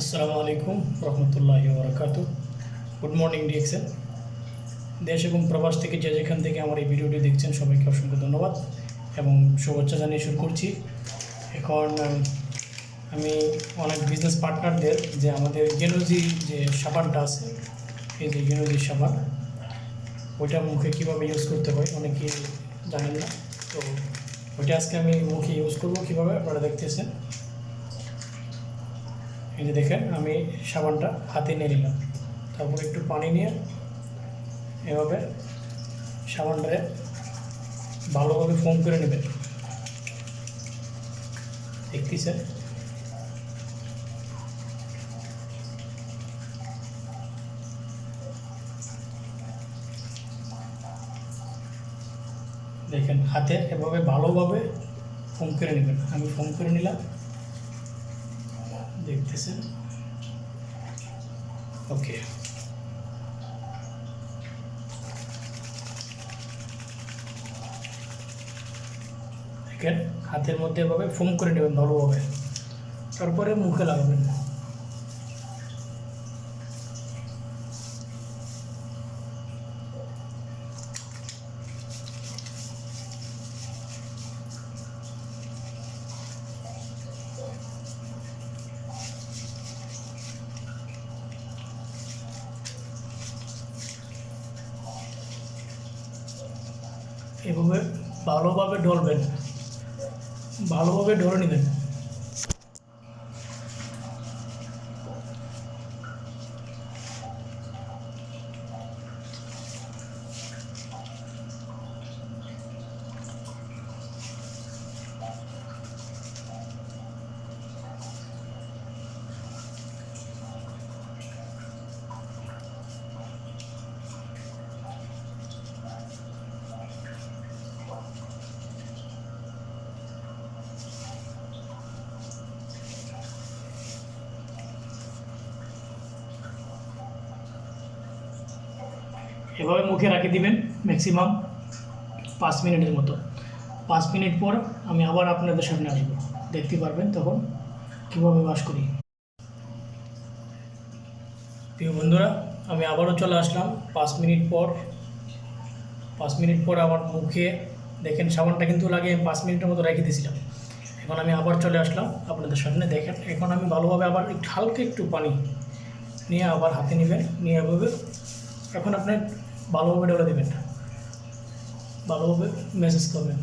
আসসালামু আলাইকুম রহমতুল্লাহ বরকাত। গুড মর্নিং ডিএক্সেন দেশ এবং প্রবাস থেকে যে যেখান থেকে আমার এই ভিডিওটি দেখছেন, সবাইকে অসংখ্য ধন্যবাদ এবং শুভেচ্ছা জানিয়ে শুরু করছি। এখন আমি অনেক বিজনেস পার্টনারদের যে আমাদের গেনোজি যে সাবানটা আছে, এই যে গেনোজি সাবান, ওইটা মুখে কীভাবে ইউজ করতে হয় অনেকে জানেন না। তো ওইটা আজকে আমি মুখে ইউজ করব কীভাবে, আপনারা দেখতেছেন। এই যে দেখেন, আমি সাবানটা হাতে নিয়ে নিলাম। তারপর একটু পানি নিয়ে এভাবে সাবানটারে ভালোভাবে ফোম করে নেবেন। দেখতেছেন? দেখেন, হাতে এভাবে ভালোভাবে ফোম করে নেবেন। আমি ফোম করে নিলাম। দেখতেছেন? ওকে। দেখেন হাতের মধ্যে এভাবে ফোম করে নেবেন ভালোভাবে। তারপরে মুখে লাগাবেন। এভাবে ভালোভাবে ঢলবেন ভালোভাবে ঢলে নেবেন। এভাবে মুখে রাখে দিবেন ম্যাক্সিমাম পাঁচ মিনিটের মতো। পাঁচ মিনিট পর আমি আবার আপনাদের সামনে আসব। দেখতে পারবেন তখন কীভাবে বাস করি। প্রিয় বন্ধুরা, আমি আবারও চলে আসলাম। পাঁচ মিনিট পর, পাঁচ মিনিট পর আমার মুখে, দেখেন সাবানটা কিন্তু লাগে আমি পাঁচ মিনিটের মতো রেখে দিয়েছিলাম। এখন আমি আবার চলে আসলাম আপনাদের সামনে। দেখেন, এখন আমি ভালোভাবে আবার একটু হালকা একটু পানি নিয়ে আবার হাতে নেবেন। নিয়ে এভাবে, এখন আপনি ভালোভাবে ডলে দেবেন। ভালোভাবে মেসেজ করবেন।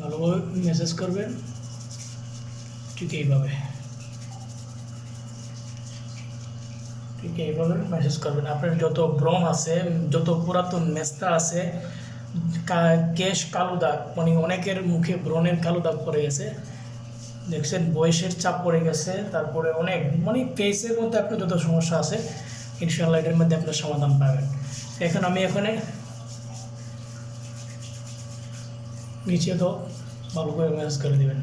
ভালোভাবে মেসেজ করবেন। ঠিক এইভাবে। ঠিক এইভাবে মেসেজ করবেন। আপনার যত ব্রণ আছে, যত পুরাতন মেস্তা আছে কেশ কালো দাগ মানে অনেকের মুখে ব্রণের কালো দাগ পড়ে গেছে। দেখছেন বয়সের চাপ পড়ে গেছে, তারপরে অনেক মানে ফেসের মধ্যে আপনার যত সমস্যা আছে ইনশাল্লাহ এটার মধ্যে আপনার সমাধান পাবেন। এখন আমি এখানে নিচে তো ভালো করে ম্যাসেজ করে দেবেন।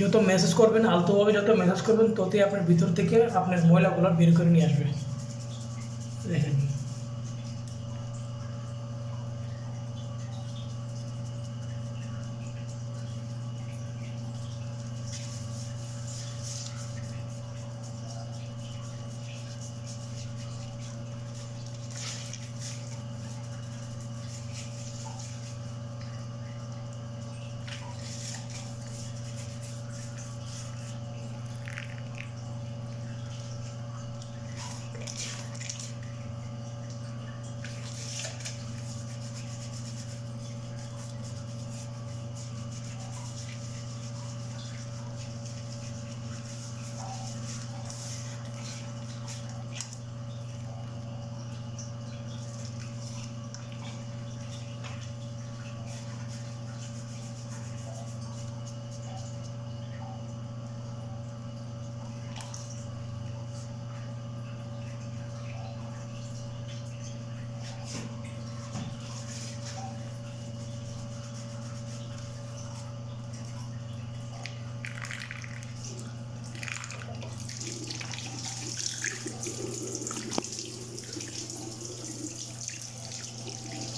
যত মেসেজ করবেন, আলতোভাবে যত মেসেজ করবেন, ততই আপনার ভিতর থেকে আপনার ময়লাগুলো বের করে নিয়ে আসবে। দেখেন।